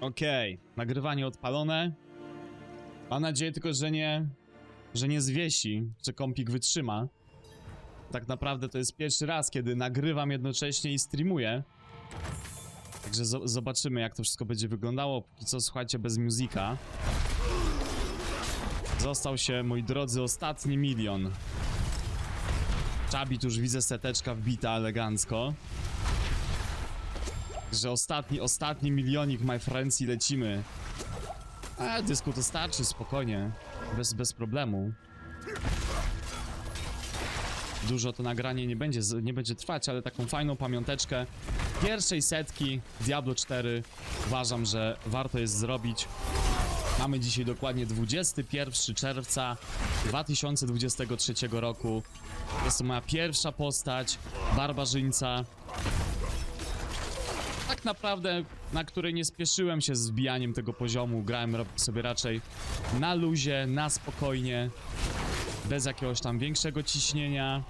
Okej, nagrywanie odpalone. Mam nadzieję tylko, że nie, że nie zwiesi, że kompik wytrzyma. Tak naprawdę to jest pierwszy raz, kiedy nagrywam jednocześnie i streamuję. Także zo- zobaczymy, jak to wszystko będzie wyglądało. Póki co, słuchajcie, bez muzyka. Został się, moi drodzy, ostatni milion. Czabi, tu już widzę seteczka wbita elegancko. Że ostatni, ostatni milionik, my friends, i lecimy. A, dysku to starczy, spokojnie. Bez, bez problemu. Dużo to nagranie nie będzie, nie będzie trwać, ale taką fajną pamiąteczkę pierwszej setki Diablo 4 uważam, że warto jest zrobić. Mamy dzisiaj dokładnie 21 czerwca 2023 roku. Jest to moja pierwsza postać, barbarzyńca. Tak naprawdę, na której nie spieszyłem się z wbijaniem tego poziomu. Grałem sobie raczej na luzie, na spokojnie, bez jakiegoś tam większego ciśnienia.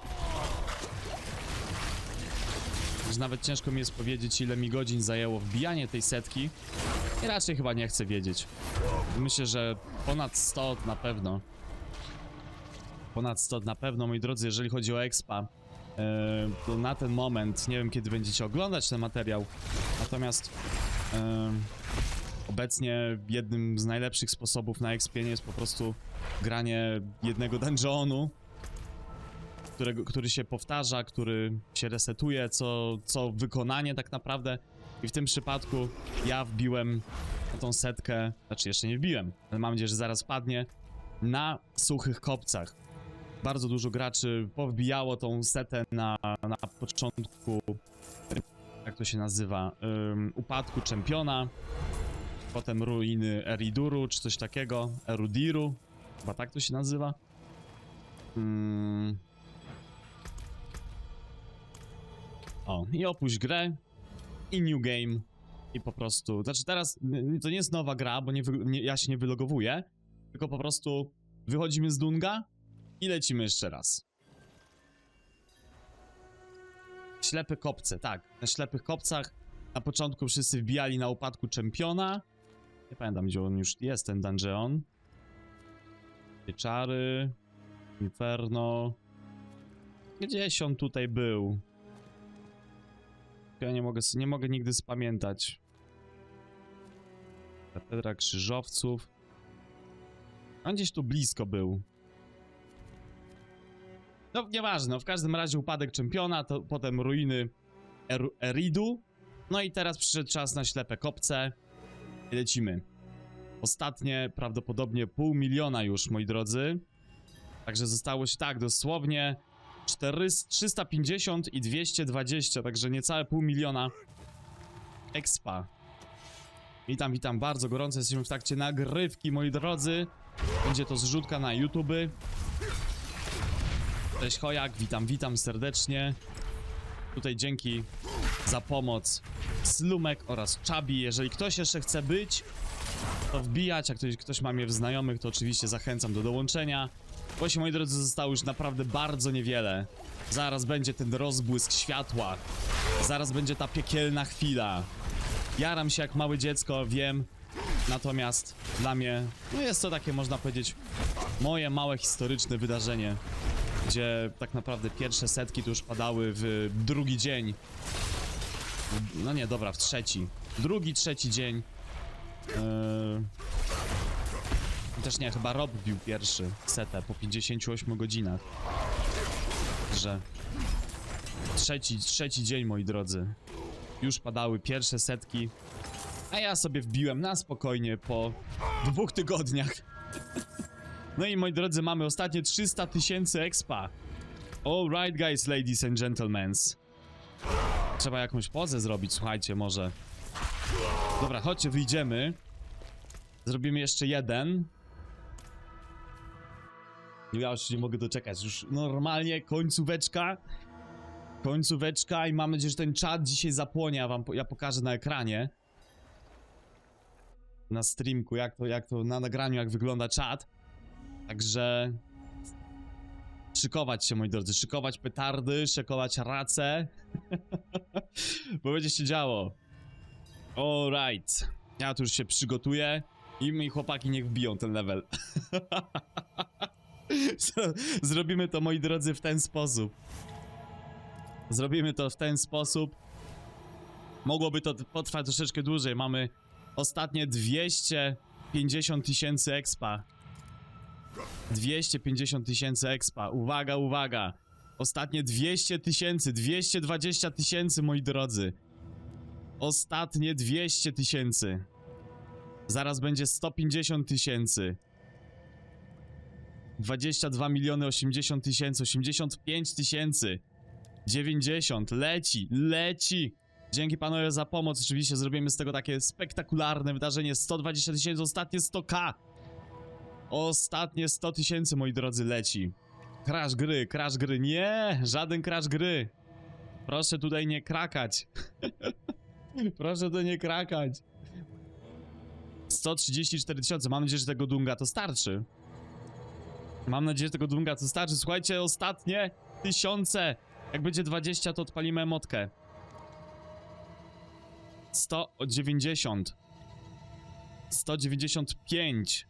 Że nawet ciężko mi jest powiedzieć, ile mi godzin zajęło wbijanie tej setki. I raczej chyba nie chcę wiedzieć. Myślę, że ponad 100 na pewno. Ponad 100 na pewno, moi drodzy, jeżeli chodzi o expa. E, to na ten moment, nie wiem kiedy będziecie oglądać ten materiał, natomiast e, obecnie jednym z najlepszych sposobów na expienie jest po prostu granie jednego dungeonu, którego, który się powtarza, który się resetuje co, co wykonanie tak naprawdę. I w tym przypadku ja wbiłem tą setkę, znaczy jeszcze nie wbiłem, ale mam nadzieję, że zaraz padnie, na suchych kopcach. Bardzo dużo graczy powbijało tą setę na, na początku, jak to się nazywa, ym, upadku czempiona, potem ruiny Eriduru, czy coś takiego, Erudiru, chyba tak to się nazywa. Ym, O, i opuść grę i new game i po prostu, znaczy teraz n- to nie jest nowa gra, bo nie, nie, ja się nie wylogowuję, tylko po prostu wychodzimy z Dunga i lecimy jeszcze raz. Ślepe kopce, tak, na ślepych kopcach na początku wszyscy wbijali na upadku czempiona. Nie pamiętam, gdzie on już jest, ten dungeon. Pieczary, Inferno. Gdzieś on tutaj był. Ja nie mogę, nie mogę nigdy spamiętać. Katedra Krzyżowców. On gdzieś tu blisko był. No, nieważne, no, w każdym razie upadek czempiona, to potem ruiny er Eridu. No i teraz przyszedł czas na ślepe kopce. I lecimy. Ostatnie prawdopodobnie pół miliona już, moi drodzy. Także zostało się tak, dosłownie 400, 350 i 220, także niecałe pół miliona expa. Witam, witam bardzo gorąco, jesteśmy w trakcie nagrywki, moi drodzy. Będzie to zrzutka na YouTube. Cześć Chojak, witam, witam serdecznie. Tutaj dzięki za pomoc Slumek oraz Chabi. Jeżeli ktoś jeszcze chce być, to wbijać, jak ktoś, ktoś ma mnie w znajomych, to oczywiście zachęcam do dołączenia. Właśnie, moi drodzy, zostało już naprawdę bardzo niewiele. Zaraz będzie ten rozbłysk światła. Zaraz będzie ta piekielna chwila. Jaram się jak małe dziecko, wiem. Natomiast dla mnie, no jest to takie, można powiedzieć, moje małe historyczne wydarzenie. Gdzie tak naprawdę pierwsze setki tu już padały w drugi dzień. No nie, dobra, w trzeci. Drugi, trzeci dzień. Eee... Też nie, chyba Rob bił pierwszy setę po 58 godzinach. Że trzeci, trzeci dzień, moi drodzy. Już padały pierwsze setki, a ja sobie wbiłem na spokojnie po dwóch tygodniach. No i moi drodzy, mamy ostatnie 300 tysięcy expa. Alright, guys, ladies and gentlemen. Trzeba jakąś pozę zrobić, słuchajcie, może. Dobra, chodźcie, wyjdziemy. Zrobimy jeszcze jeden. Ja już nie mogę doczekać. Już normalnie końcóweczka. Końcóweczka i mam nadzieję, że ten czat dzisiaj zapłonie, a wam po, ja pokażę na ekranie. Na streamku, jak to, jak to, na nagraniu, jak wygląda czat. Także... Szykować się, moi drodzy, szykować petardy, szykować race. Bo będzie się działo. Alright. Ja tu już się przygotuję i moi chłopaki niech wbiją ten level. Zrobimy to, moi drodzy, w ten sposób. Zrobimy to w ten sposób. Mogłoby to potrwać troszeczkę dłużej. Mamy ostatnie 250 tysięcy expa. 250 tysięcy expa. Uwaga, uwaga. Ostatnie 200 tysięcy, 220 tysięcy, moi drodzy. Ostatnie 200 tysięcy. Zaraz będzie 150 tysięcy. 22 miliony 80 tysięcy, 85 tysięcy. 90, leci, leci. Dzięki panowie za pomoc. Oczywiście zrobimy z tego takie spektakularne wydarzenie. 120 tysięcy, ostatnie 100k. Ostatnie 100 tysięcy, moi drodzy, leci. Crash gry, crash gry. Nie, żaden crash gry. Proszę tutaj nie krakać. Proszę tutaj nie krakać. 134 tysiące. Mam nadzieję, że tego dunga to starczy. Mam nadzieję, że tego dunga to starczy. Słuchajcie, ostatnie tysiące. Jak będzie 20, to odpalimy emotkę. 190. 195.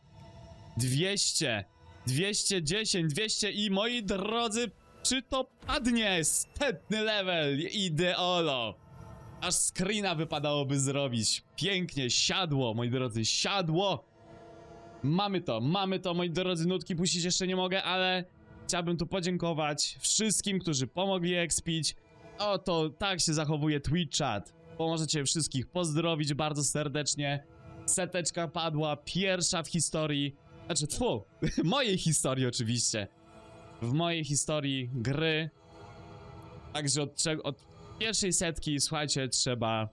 200. 210, 200 i moi drodzy, czy to padnie? Setny level, ideolo. Aż screena wypadałoby zrobić. Pięknie, siadło, moi drodzy, siadło. Mamy to, mamy to, moi drodzy, nutki puścić jeszcze nie mogę, ale chciałbym tu podziękować wszystkim, którzy pomogli expić. Oto tak się zachowuje Twitch chat. Pomożecie wszystkich pozdrowić bardzo serdecznie. Seteczka padła, pierwsza w historii. Znaczy, tfu, mojej historii oczywiście. W mojej historii gry. Także od, od pierwszej setki, słuchajcie, trzeba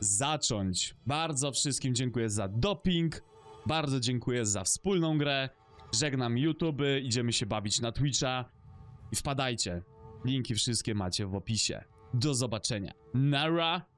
zacząć. Bardzo wszystkim dziękuję za doping. Bardzo dziękuję za wspólną grę. Żegnam YouTube, idziemy się bawić na Twitcha. I wpadajcie. Linki wszystkie macie w opisie. Do zobaczenia. Nara!